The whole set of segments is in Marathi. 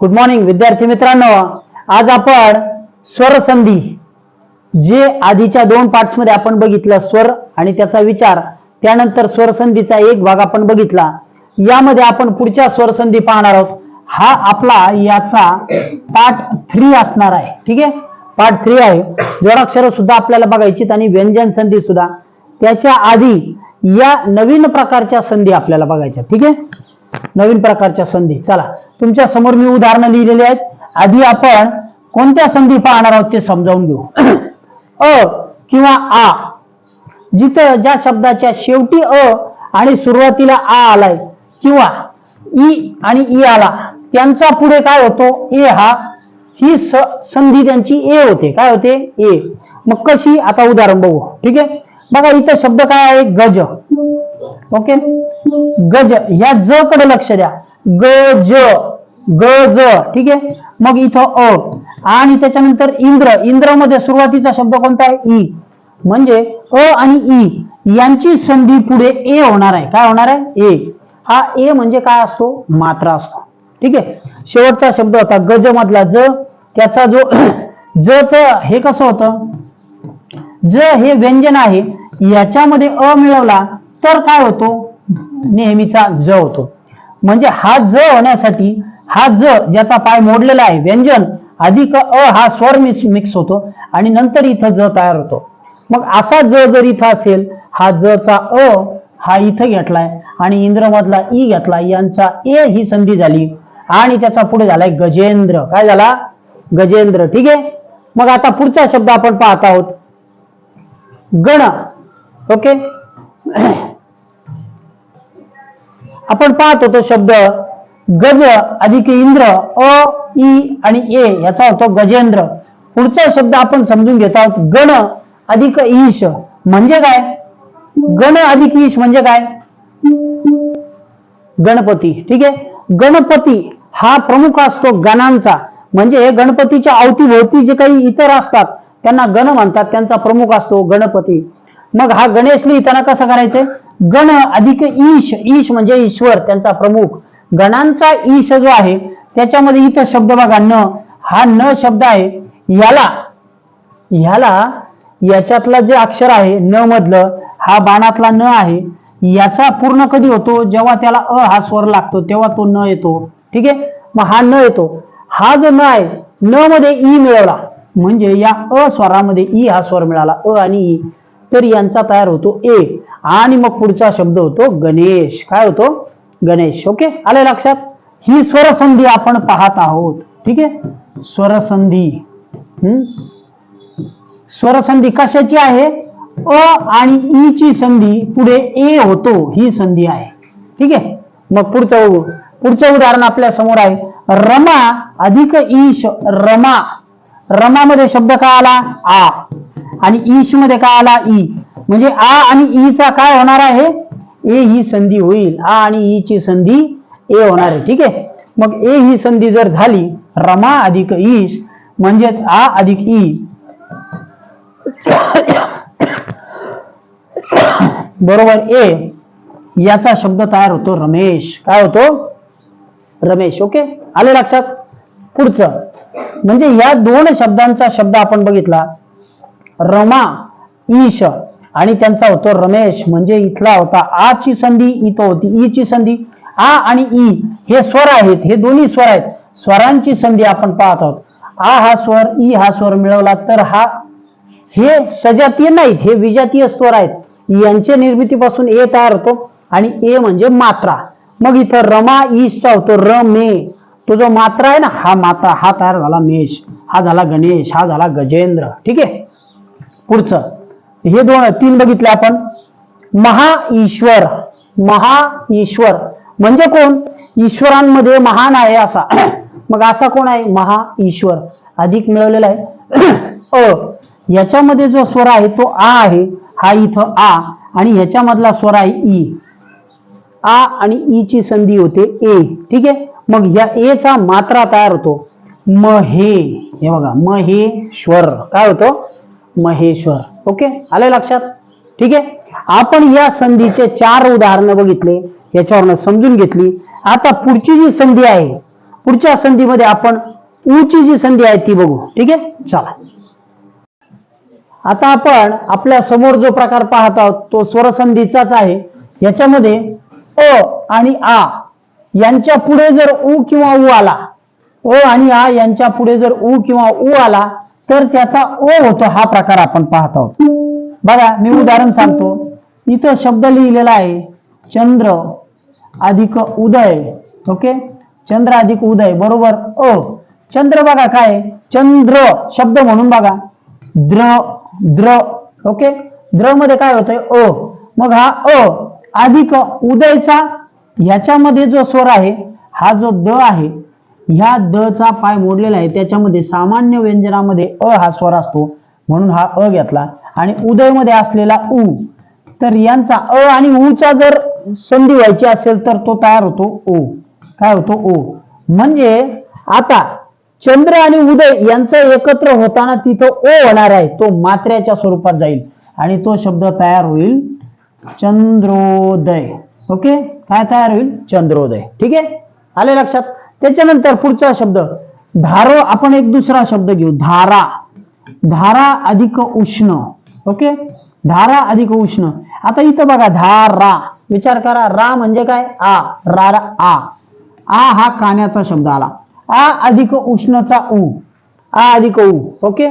गुड मॉर्निंग विद्यार्थी मित्रांनो. आज आपण स्वर संधी जे आधीच्या दोन पार्ट्समध्ये आपण बघितलं स्वर आणि त्याचा विचार त्यानंतर स्वर संधीचा एक भाग आपण बघितला. यामध्ये आपण पुढच्या स्वर संधी पाहणार आहोत. हा आपला याचा पार्ट थ्री असणार आहे. ठीक आहे? पार्ट थ्री आहे. जोडाक्षर सुद्धा आपल्याला बघायची आणि व्यंजन संधी सुद्धा. त्याच्या आधी या नवीन प्रकारच्या संधी आपल्याला बघायच्या ठीक आहे? नवीन प्रकारच्या संधी. चला. तुमच्यासमोर मी उदाहरणं लिहिलेली आहेत. आधी आपण कोणत्या संधी पाहणार आहोत ते समजावून घेऊ. अ किंवा आ जिथं ज्या शब्दाच्या शेवटी अ आणि सुरुवातीला आ आलाय किंवा ई आणि ई आला त्यांचा पुढे काय होतो? ए हा ही स- संधी त्यांची ए होते. काय होते? ए. मग कशी? आता उदाहरण बघू. ठीक आहे? बघा इथं शब्द काय आहे? गज. ओके? गज या ज कडे लक्ष द्या. ग ज ग ज ठीक आहे? मग इथं अ आणि त्याच्यानंतर इंद्र. इंद्रमध्ये सुरुवातीचा शब्द कोणता आहे? ई. म्हणजे अ आणि ई यांची संधी पुढे ए होणार आहे. काय होणार आहे? ए. हा ए म्हणजे काय असतो? मात्रा असतो. ठीक आहे? शेवटचा शब्द होता गज मधला ज. त्याचा जो ज च हे कसं होतं? ज हे व्यंजन आहे. याच्यामध्ये अ मिळवला. तर काय होतो? नेहमीचा ज होतो. म्हणजे हा ज होण्यासाठी हा ज ज्याचा पाय मोडलेला आहे व्यंजन अधिक अ हा स्वर मिक्स मिक्स होतो आणि नंतर इथं ज तयार होतो. मग असा ज जर इथं असेल हा ज चा अ हा इथं घेतलाय आणि इंद्रमधला ई घेतला यांचा ए ही संधी झाली आणि त्याचा पुढे झालाय गजेंद्र. काय झाला? गजेंद्र. ठीक आहे? मग आता पुढचा शब्द आपण पाहत आहोत. गण. ओके? आपण पाहत होतो शब्द गज अधिक इंद्र अ ई आणि ए याचा होतो गजेंद्र. पुढचा शब्द आपण समजून घेत आहोत गण अधिक ईश. म्हणजे काय? गण अधिक ईश म्हणजे काय? गणपती. ठीक आहे? गणपती हा प्रमुख असतो गणांचा. म्हणजे गणपतीच्या अवतीभोवती जे काही इतर असतात त्यांना गण म्हणतात. त्यांचा प्रमुख असतो गणपती. मग हा गणेश लिहिताना कसा करायचंय गण अधिक ईश ईश म्हणजे ईश्वर त्यांचा प्रमुख. गणांचा ईश जो आहे त्याच्यामध्ये इथं शब्द बघा न. हा न शब्द आहे. याला ह्याला याच्यातला जे अक्षर आहे न मधलं हा बाणातला न आहे याचा पूर्ण कधी होतो? जेव्हा त्याला अ हा स्वर लागतो तेव्हा तो न येतो. ठीक आहे? मग हा न येतो. हा जो न आहे न मध्ये ई मिळवला. म्हणजे या अ स्वरामध्ये ई हा स्वर मिळाला. अ आणि ई. तर यांचा तयार होतो ए आणि मग पुढचा शब्द होतो गणेश. काय होतो? गणेश. ओके? आले लक्षात? ही स्वरसंधी आपण पाहत आहोत. ठीक आहे? स्वरसंधी. हम्म स्वरसंधी कशाची आहे? अ आणि ई ची संधी पुढे ए होतो. ही संधी आहे. ठीक आहे? मग पुढचं पुढचं उदाहरण आपल्यासमोर आहे. रमा अधिक ईश रमा. रमामध्ये शब्द काय आला? आ. आणि ईशमध्ये काय आला? ई. म्हणजे आ आणि ई चा काय होणार आहे? ए ही संधी होईल. आ आणि ई ची संधी ए होणार आहे. ठीक आहे? मग ए ही संधी जर झाली रमा अधिक ईश म्हणजेच आ अधिक ई. बरोबर ए. याचा शब्द तयार होतो रमेश. काय होतो? रमेश. ओके? आले लक्षात? पुढचं. म्हणजे या दोन शब्दांचा शब्द आपण बघितला. रमा ईश. आणि त्यांचा होतो रमेश. म्हणजे इथला होता आ ची संधी इथं होती ई ची संधी. आ आणि ई हे स्वर आहेत. हे दोन्ही स्वर आहेत. स्वरांची संधी आपण पाहत आहोत. आ हा स्वर ई हा स्वर मिळवला तर हा हे सजातीय नाहीत. हे विजातीय स्वर आहेत. यांच्या निर्मितीपासून ए तयार होतो आणि ए म्हणजे मात्रा. मग इथं रमा ईशचा होतो र मे तो जो मात्रा आहे ना हा मात्रा हा तयार झाला मेष. हा झाला गणेश हा झाला गजेंद्र. ठीक आहे? पुढचं. हे दोन तीन बघितले आपण. महा ईश्वर महा ईश्वर म्हणजे कोण? ईश्वरांमध्ये महान आहे असा. मग असा कोण आहे? महा ईश्वर अधिक मिळवलेला आहे. अ. याच्यामध्ये जो स्वर आहे तो आ आहे. हा इथं आ आणि ह्याच्यामधला स्वर आहे ई. आ आणि ई ची संधी होते ए. ठीक आहे? मग या ए चा मात्रा तयार होतो. महे. हे बघा महेश्वर. काय होतो? महेश्वर. ओके आले लक्षात? ठीक आहे? आपण या संधीचे चार उदाहरणं बघितले याच्यावरनं समजून घेतली. आता पुढची जी संधी आहे पुढच्या संधीमध्ये आपण ऊची जी संधी आहे ती बघू. ठीक आहे? चला. आता आपण आपल्यासमोर जो प्रकार पाहत आहोत तो स्वरसंधीचाच आहे. याच्यामध्ये अ आणि आ यांच्या पुढे जर उ किंवा उ आला ओ आणि आ यांच्या पुढे जर उ किंवा उ आला तर त्याचा ओ होतो हा प्रकार आपण पाहत आहोत. बघा मी उदाहरण सांगतो. इथं शब्द लिहिलेला आहे चंद्र अधिक उदय. ओके? चंद्र अधिक उदय बरोबर? अ चंद्र बघा काय? चंद्र शब्द म्हणून बघा. द्र द्र. ओके? द्रमध्ये काय होतंय? अ मग हा अ अधिक उदयचा याच्यामध्ये जो स्वर आहे हा जो द आहे ह्या द चा पाय मोडलेला आहे. त्याच्यामध्ये सामान्य व्यंजनामध्ये अ हा स्वर असतो. म्हणून हा अ घेतला. आणि उदयमध्ये असलेला उ. तर यांचा अ आणि उ चा जर संधी व्हायची असेल तर तो तयार होतो ओ काय होतो ओ म्हणजे आता चंद्र आणि उदय यांचं एकत्र होताना तिथं ओ होणार आहे. तो मात्र्याच्या स्वरूपात जाईल. आणि तो शब्द तयार होईल चंद्रोदय. ओके? काय तयार होईल? चंद्रोदय. ठीक आहे? आले लक्षात? त्याच्यानंतर पुढचा शब्द धारो आपण एक दुसरा शब्द घेऊ धारा. धारा अधिक उष्ण ओके? धारा अधिक उष्ण. आता इथं बघा धारा. विचार करा रा म्हणजे काय? आ. रा रा आ. आ हा कान्याचा शब्द आला. आ अधिक उष्णचा उ. आ अधिक ऊ ओके?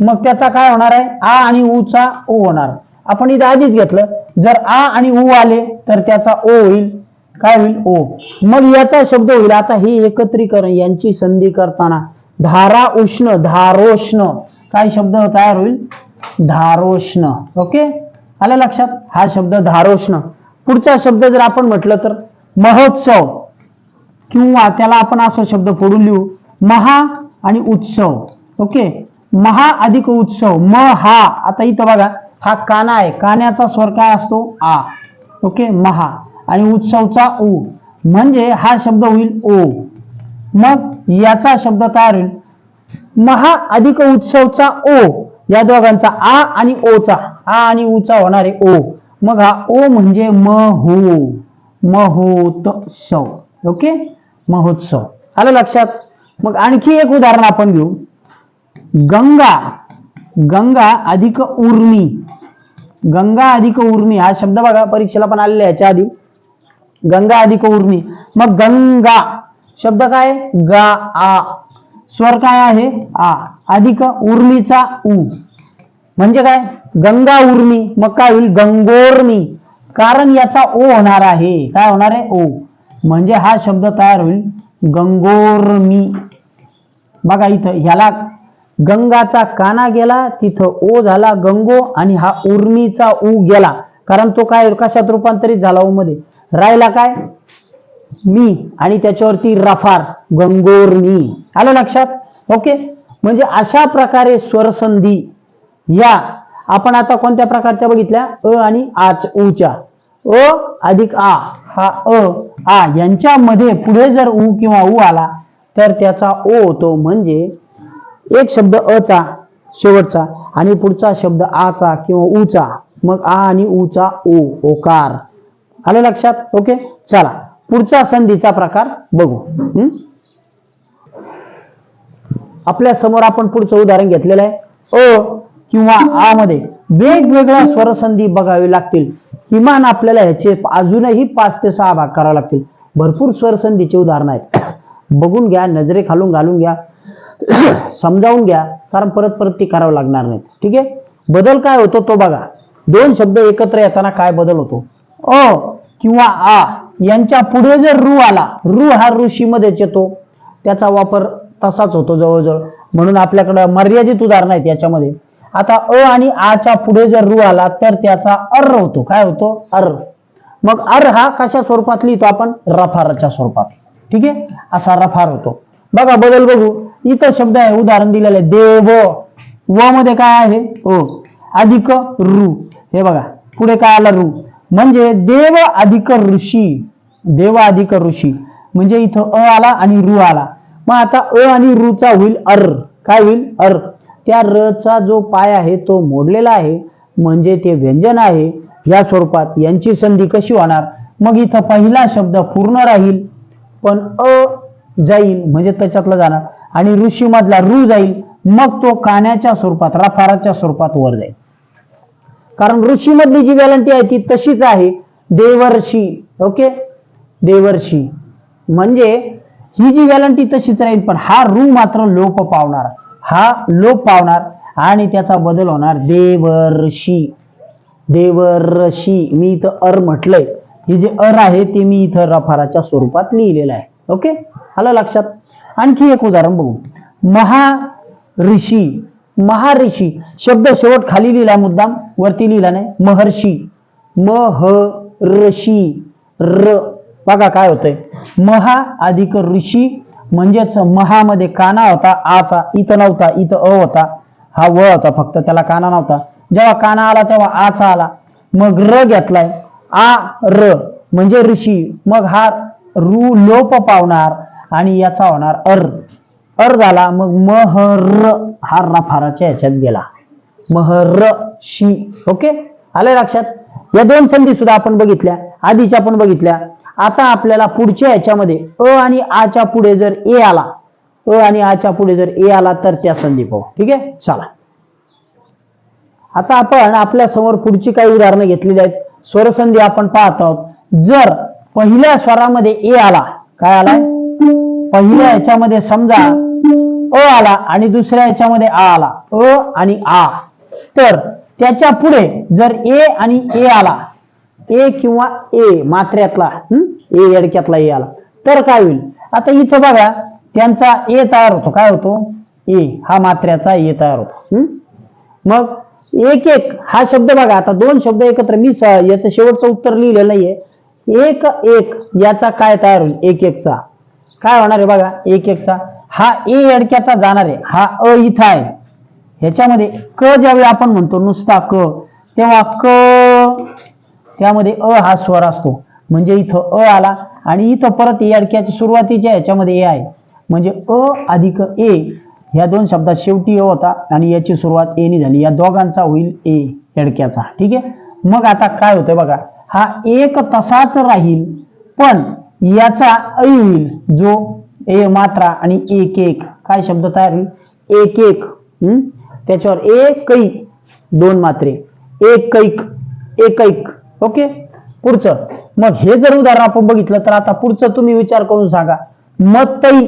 मग त्याचा काय होणार आहे? आ आणि उ चा ओ होणार. आपण इथं आधीच घेतलं. जर आ आणि उ आले तर त्याचा ओ होईल. काय होईल? ओ. मग याचा शब्द होईल. आता हे एकत्रीकरण यांची संधी करताना धारा उष्ण धारोष्ण. काय शब्द तयार होईल? धारोष्ण. ओके? आलं लक्षात? हा शब्द धारोष्ण. पुढचा शब्द जर आपण म्हटलं तर महोत्सव. किंवा त्याला आपण असा शब्द फोडून लिहू. महा आणि उत्सव. ओके? महा अधिक उत्सव. म हा आता इथं बघा. हा काना आहे. कान्याचा स्वर काय असतो? आ. ओके? महा. आणि उत्सवचा उ. म्हणजे हा शब्द होईल ओ मग याचा शब्द तयार होईल. महा अधिक उत्सवचा ओ या दोघांचा आ आणि ओचा आ आणि उचा होणारे ओ मग हा ओ म्हणजे महू. महोत्सव. ओके? महोत्सव. आलं लक्षात? मग आणखी एक उदाहरण आपण घेऊ. गंगा. गंगा अधिक उर्मी. गंगा अधिक उर्मी. हा शब्द बघा परीक्षेला पण आलेला याच्या आधी. गंगा अधिक उर्मी मग गंगा शब्द काय? गा आ. स्वर काय आहे? आ. अधिक उर्मीचा उ. म्हणजे काय? गंगा उर्मी. मग काय होईल? गंगोर्मी. कारण याचा ओ होणार आहे. काय होणार आहे? ओ. म्हणजे हा शब्द तयार होईल गंगोर्मी. बघा इथं ह्याला गंगाचा काना गेला तिथं ओ झाला गंगो आणि हा उर्मीचा उ गेला. कारण तो काय कशात रूपांतरित झाला ओ मध्ये राहिला काय? मी आणि त्याच्यावरती रफार गंगोर्मी आलं लक्षात? ओके? म्हणजे अशा प्रकारे स्वरसंधी या आपण आता कोणत्या प्रकारच्या बघितल्या? अ आणि आच ऊच्या अ अधिक आ हा अ आ यांच्यामध्ये पुढे जर उ किंवा उ आला तर त्याचा ओ होतो म्हणजे एक शब्द अचा शेवटचा आणि पुढचा शब्द आचा किंवा उचा मग आ आणि ऊचा ओ ओकार. आलं लक्षात? ओके? चला. पुढचा संधीचा प्रकार बघू. आपल्यासमोर आपण पुढचं उदाहरण घेतलेलं आहे. अ किंवा आ मध्ये वेगवेगळ्या स्वरसंधी बघावे लागतील. किमान आपल्याला ह्याचे अजूनही पाच ते सहा भाग करावे लागतील. भरपूर स्वरसंधीचे उदाहरण आहेत. बघून घ्या नजरे खालून घालून घ्या. समजावून घ्या. कारण परत परत ती करावं लागणार नाही ठीक आहे? बदल काय होतो तो बघा. दोन शब्द एकत्र येताना काय बदल होतो? अ किंवा आ यांच्या पुढे जर रू आला रू हा ऋषीमध्येच येतो. त्याचा वापर तसाच होतो जवळजवळ. म्हणून आपल्याकडे मर्यादित उदाहरण आहेत याच्यामध्ये. आता अ आणि आच्या पुढे जर रू आला तर त्याचा अर्र होतो. काय होतो? अर्र मग अर हा कशा स्वरूपात लिहितो आपण? रफाराच्या स्वरूपात. ठीक आहे? असा रफार होतो. बघा बदल बघू. इथं शब्द आहे उदाहरण दिलेलं आहे देव व मध्ये काय आहे? ओ. अधिक रू. हे बघा पुढे काय आला? रू. म्हणजे देव अधिक ऋषी. देव अधिक ऋषी. म्हणजे इथं अ आला आणि रु आला. मग आता अ आणि रुचा होईल अर. काय होईल? अर. त्या र चा जो पाय आहे तो मोडलेला आहे. म्हणजे ते व्यंजन आहे. या स्वरूपात यांची संधी कशी होणार? मग इथं पहिला शब्द पूर्ण राहील. पण अ जाईल म्हणजे त्याच्यातला जाणार. आणि ऋषी मधला रू जाईल. मग तो काण्याच्या स्वरूपात रफाराच्या स्वरूपात वर जाईल. कारण ऋषीमधली जी गॅरंटी आहे ती तशीच आहे. देवर्षी ओके? देवर्षी. म्हणजे ही जी गॅरंटी तशीच राहील पण हा रू मात्र लोप पावणार. हा लोप पावणार आणि त्याचा बदल होणार देवर्षी. देवर्षी. मी इथं अर म्हटलंय. हे जे अर आहे ते मी इथं रफाराच्या स्वरूपात लिहिलेलं आहे. ओके? आलं लक्षात? आणखी एक उदाहरण बघू. महा ऋषी. महाऋषी शब्द शेवट खाली लिहिला मुद्दाम. वरती लिहिला नाही. महर्षी. मह ऋषी र. बघा काय होतंय. महा अधिक ऋषी म्हणजेच महामध्ये काना होता आचा इथं नव्हता इथं अ होता. हा व होता फक्त त्याला काना नव्हता. जेव्हा काना आला तेव्हा आचा आला. मग र घेतलाय. आ र. म्हणजे ऋषी. मग हा रु लोप पावणार आणि याचा होणार अर. अर झाला मग महर हा रफाराच्या याच्यात गेला. महर शी ओके? आले लक्षात? या दोन संधी सुद्धा आपण बघितल्या आधीच्या पण बघितल्या. आता आपल्याला पुढच्या याच्यामध्ये अ आणि आच्या पुढे जर ए आला अ आणि आच्या पुढे जर ए आला तर त्या संधी पाहू. ठीक आहे? चला. आता आपण आपल्यासमोर पुढची काही उदाहरणं घेतलेली आहेत. स्वरसंधी आपण पाहत आहोत. जर पहिल्या स्वरामध्ये ए आला काय आलाय? पहिल्या याच्यामध्ये समजा अ आला आणि दुसऱ्या याच्यामध्ये आ आला. अ आणि आ. तर त्याच्या पुढे जर ए आणि ए आला ए किंवा ए मात्र्यातला ए एडक्यातला ए आला. तर काय होईल? आता इथं बघा त्यांचा ए तयार होतो. काय होतो? ए हा मात्र्याचा ए तयार होतो. मग एक एक हा शब्द बघा आता दोन शब्द एकत्र मी याचं शेवटचं उत्तर लिहिलेलं नाहीये. एक एक याचा काय तयार होईल? एक एकचा. काय होणार आहे बघा? एक एकचा. हा ए अडक्याचा जाणार आहे. हा अ इथं आहे. ह्याच्यामध्ये क ज्यावेळी आपण म्हणतो नुसता क तेव्हा क त्यामध्ये अ हा स्वर असतो. म्हणजे इथं अ आला आणि इथं परत ए अडक्याच्या सुरुवातीच्या ह्याच्यामध्ये ए आहे. म्हणजे अ अधिक ए ह्या दोन शब्दात शेवटी ए होता आणि याची सुरुवात ए नी झाली. या दोघांचा होईल ए एडक्याचा ठीक आहे? मग आता काय होतंय बघा. हा एक तसाच राहील पण याचा ऐ होईल जो ए मात्रा आणि एक एक. काय शब्द तयार होईल? एक एक. हम्म? त्याच्यावर एकही दोन मात्रे. एक कैक. एक ऐक ओके? पुढचं. मग हे जर उदाहरण आपण बघितलं तर आता पुढचं तुम्ही विचार करून सांगा. मतई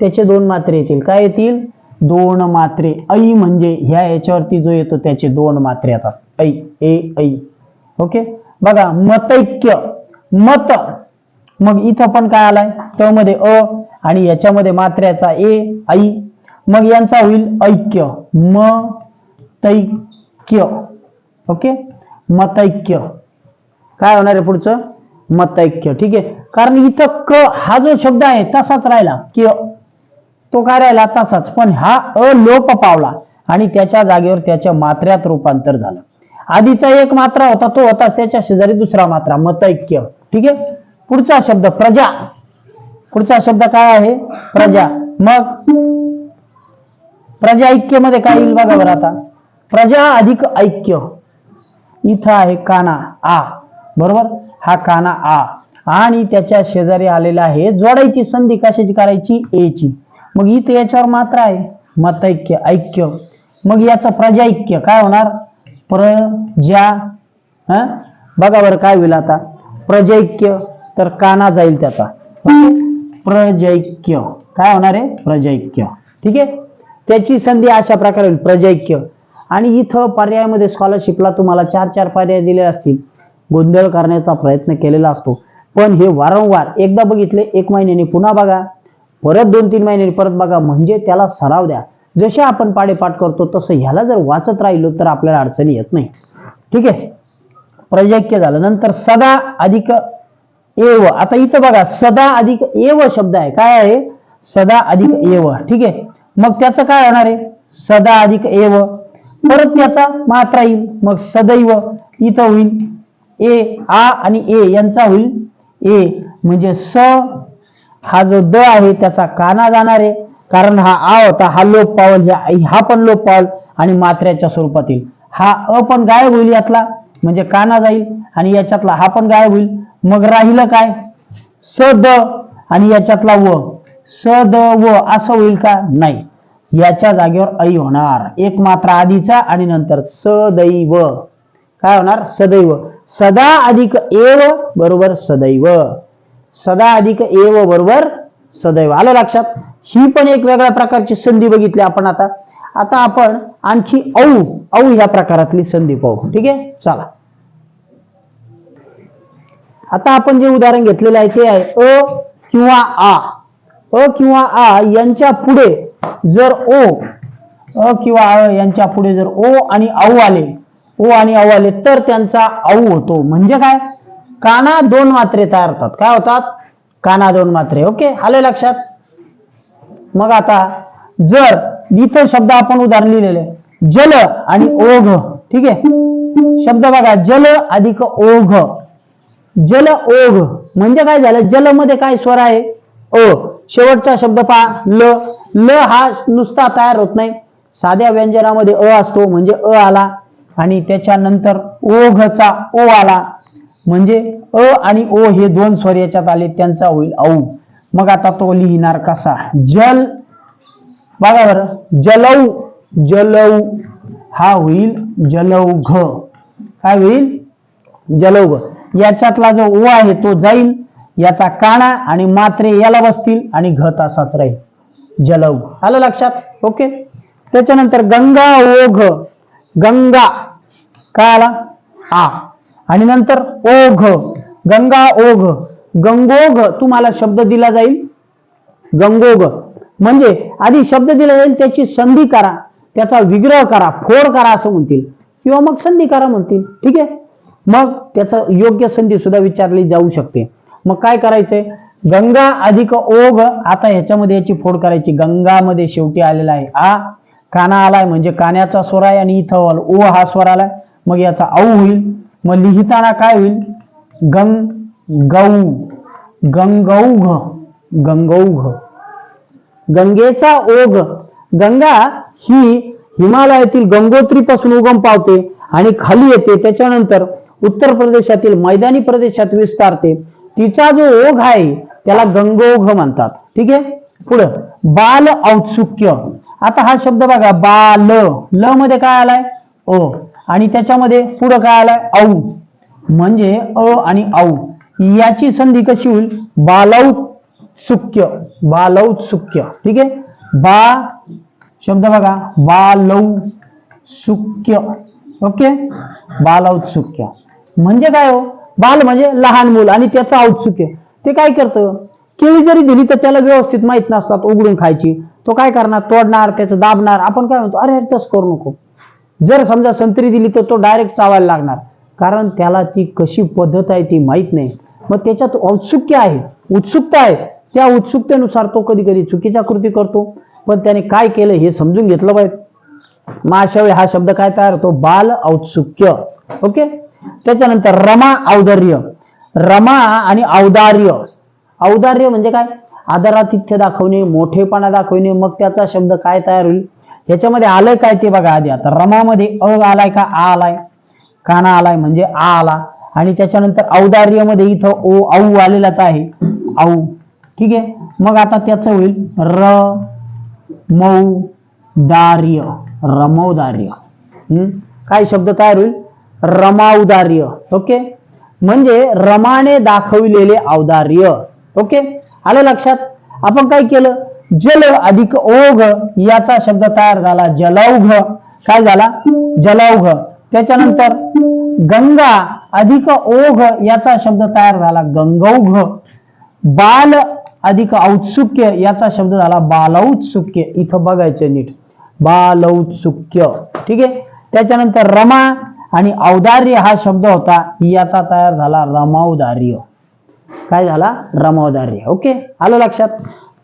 त्याचे दोन मात्रे येतील. काय येतील? दोन मात्रे. ऐ म्हणजे ह्या याच्यावरती जो येतो त्याचे दोन मात्रे येतात ऐ ए ऐ. ओके? बघा मतैक्य. मत. मग इथं पण काय आलाय? त मध्ये अ आणि याच्यामध्ये मात्र्याचा ए आई. मग यांचा होईल ऐक्य. म तैक्य ओके? मतैक्य. काय होणार आहे पुढचं? मतैक्य. ठीक आहे? कारण इथं क हा जो शब्द आहे तसाच राहिला. कि तो काय राहिला? तसाच. पण हा अलोप पावला. आणि त्याच्या जागेवर त्याच्या मात्र्यात रूपांतर झालं. आधीचा एक मात्रा होता तो होता त्याच्या शेजारी दुसरा मात्रा मतैक्य. ठीक आहे? पुढचा शब्द प्रजा. पुढचा शब्द काय आहे? प्रजा. मग प्रजा ऐक्यमध्ये काय येईल बघा बरं आता. प्रजा अधिक ऐक्य. इथं आहे काना आ. बरोबर? हा काना आ. आणि त्याच्या शेजारी आलेला आहे जोडायची संधी. कशाची? करायची? ए ची मग इथे याच्यावर मात्र आहे. मतैक्य ऐक्य. मग याचं प्रजाऐक्य काय होणार? प्रजा. हा? बघा बरं काय होईल आता. प्रजैक्य तर काना जाईल त्याचा. प्रजैक्य. काय होणार आहे? प्रजैक्य. ठीक आहे? त्याची संधी अशा प्रकारे होईल. प्रजैक्य. आणि इथं पर्यायामध्ये स्कॉलरशिपला तुम्हाला चार चार पर्याय दिले असतील. गोंधळ करण्याचा प्रयत्न केलेला असतो. पण हे वारंवार एकदा बघितले एक महिन्याने पुन्हा बघा. परत दोन तीन महिन्यांनी परत बघा. म्हणजे त्याला सराव द्या. जसे आपण पाडेपाठ करतो तसं ह्याला जर वाचत राहिलो तर आपल्याला अडचणी येत नाही. ठीक आहे? प्रजैक्य झालं. नंतर सदा अधिक एव. आता इथं बघा सदा अधिक एव शब्द आहे. काय आहे? सदा अधिक एव. ठीक आहे? मग त्याचं काय होणार आहे? सदा अधिक एव. परत त्याचा मात्रा येईल. मग सदैव इथं होईल. ए आ आणि ए यांचा होईल. ए म्हणजे स. हा जो द आहे त्याचा काना जाणार आहे. कारण हा आ होता हा लोप पावल हा पण लोप पावल आणि मात्र्याच्या स्वरूपात येईल हा अ पण गायब होईल यातला. म्हणजे काना जाईल आणि याच्यातला हा पण गायब होईल. मग राहिलं काय? स द आणि याच्यातला व. सद व असं होईल का? नाही. याच्या जागेवर ऐ होणार. एक मात्र आधीचा आणि नंतर सदैव काय होणार? सदैव. सदा अधिक एव बरोबर सदैव. सदा अधिक एव बरोबर सदैव. आलं लक्षात? ही पण एक वेगळ्या प्रकारची संधी बघितली आपण आता. आता आपण आणखी औ औ ह्या प्रकारातली संधी पाहू. ठीक आहे? चला. आता आपण जे उदाहरण घेतलेलं आहे ते आहे अ किंवा आ. अ किंवा आ यांच्या पुढे जर ओ अ किंवा अ यांच्या पुढे जर ओ आणि औ आले ओ आणि औ आले तर त्यांचा औ होतो. म्हणजे काय? काना दोन मात्रे तयार होतात. काय होतात? काना दोन मात्रे. ओके? आले लक्षात? मग आता जर इथं शब्द आपण उदाहरण लिहिलेले. जल आणि ओघ. ठीक आहे? शब्द बघा. जल अधिक ओघ. जल ओघ. म्हणजे काय झालं? जलमध्ये काय स्वर आहे? ओ. शेवटचा शब्द पहा. ल. ल हा नुसता तयार होत नाही. साध्या व्यंजनामध्ये अ असतो. म्हणजे अ आला. आणि त्याच्यानंतर ओघचा ओ आला. म्हणजे अ आणि ओ हे दोन स्वर याच्यात आले. त्यांचा होईल औ. मग आता तो लिहिणार कसा? जल. बघा बरं. जलौ. जलौ. हा होईल जलौघ. काय होईल? जलौघ. याच्यातला जो ओ आहे तो जाईल याचा काणा आणि मात्रे याला बसतील आणि घ तासाच राहील. जलौघ आलं लक्षात? ओके? त्याच्यानंतर गंगा ओघ. गंगा. काय आला? आ. आणि नंतर ओघ. गंगा ओघ. गंगोघ तुम्हाला शब्द दिला जाईल. गंगोग म्हणजे आधी शब्द दिला जाईल त्याची संधी करा. त्याचा विग्रह करा फोड करा असं म्हणतील. किंवा मग संधी करा म्हणतील. ठीक आहे? मग त्याचा योग्य संधी सुद्धा विचारली जाऊ शकते. मग काय करायचंय? गंगा अधिक ओघ आता ह्याच्यामध्ये याची फोड करायची. गंगामध्ये शेवटी आलेला आहे आ काना आलाय म्हणजे कान्याचा स्वर आहे आणि इथं ओ हा स्वर आलाय. मग याचा औ होईल. मग लिहिताना काय होईल? गंग गौ गंगौघ गंगौघ. गंगेचा ओघ. गंगा ही हिमालयातील गंगोत्री पासून उगम पावते आणि खाली येते. त्याच्यानंतर उत्तर प्रदेशातील मैदानी प्रदेशात विस्तारते. तिचा जो ओघ आहे त्याला गंगोघ म्हणतात. ठीक आहे? पुढं बाल औत्सुक्य. आता हा शब्द बघा बाल. ल मध्ये काय आलाय? ओ आणि त्याच्यामध्ये पुढं काय आलाय? औ. म्हणजे अ आणि औ. याची संधी कशी होईल? बालौत्सुक्य. सुक्य बालौत्सुक्य. ठीक आहे? बा. शब्द बघा बालौ सुक्य ओके? बालौत्सुक्य. म्हणजे काय हो? बाल म्हणजे लहान मूल आणि त्याचं औत्सुक्य. ते काय करतं? केळी जरी दिली तर त्याला व्यवस्थित माहीत नसतात उघडून खायची. तो काय करणार? तोडणार त्याचं दाबणार. आपण काय म्हणतो? अरे तस करू नको. जर समजा संत्री दिली तर तो डायरेक्ट चावायला लागणार. कारण त्याला ती कशी पद्धत आहे ती माहीत नाही. मग त्याच्यात औत्सुक्य आहे. उत्सुकता आहे. त्या उत्सुकतेनुसार तो कधी कधी चुकीच्या कृती करतो. पण त्याने काय केलं हे समजून घेतलं पाहिजे. मग अशा वेळी हा शब्द काय तयार होतो? बाल औत्सुक्य. ओके? त्याच्यानंतर रमा औदार्य. रमा आणि औदार्य. औदार्य म्हणजे काय? आदरातिथ्य दाखवणे मोठेपणा दाखवणे. मग त्याचा शब्द काय तयार होईल? ह्याच्यामध्ये आलंय काय ते बघा आधी. आता रमामध्ये अ आलाय का? आ आलाय. काना आलाय म्हणजे आ आला. आणि त्याच्यानंतर औदार्यमध्ये इथं ओ औ आलेलाच आहे. औ. ठीक आहे? मग आता त्याचं होईल र मौदार्य रमौदार्य. हम्म? काय शब्द तयार होईल? रमाउदार्य ओके? म्हणजे रमाने दाखविलेले औदार्य ओके? आलं लक्षात? आपण काय केलं? जल अधिक ओघ याचा शब्द तयार झाला. जलौघ. काय झाला? जलौघ. त्याच्यानंतर गंगा अधिक ओघ याचा शब्द तयार झाला. गंगौघ. बाल अधिक औत्सुक्य याचा शब्द झाला. बालौत्सुक्य. इथं बघायचं नीट. बालौत्सुक्य. ठीक आहे? त्याच्यानंतर रमा आणि औदार्य हा शब्द होता याचा तयार झाला रमावदार्य काय झाला? रमावदार्य ओके? आलं लक्षात?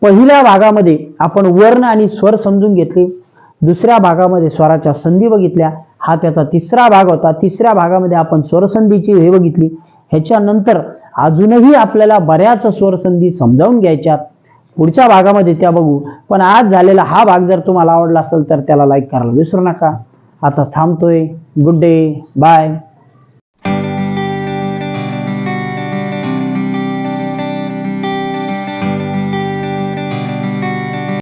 पहिल्या भागामध्ये आपण वर्ण आणि स्वर समजून घेतले. दुसऱ्या भागामध्ये स्वराच्या संधी बघितल्या. हा त्याचा तिसरा भाग होता. तिसऱ्या भागामध्ये आपण स्वरसंधीची हे बघितली. ह्याच्यानंतर अजूनही आपल्याला बऱ्याच स्वरसंधी समजावून घ्यायच्यात. पुढच्या भागामध्ये त्या बघू. पण आज झालेला हा भाग जर तुम्हाला आवडला असेल तर त्याला लाईक करायला विसरू नका. आता थांबतोय. Good day bye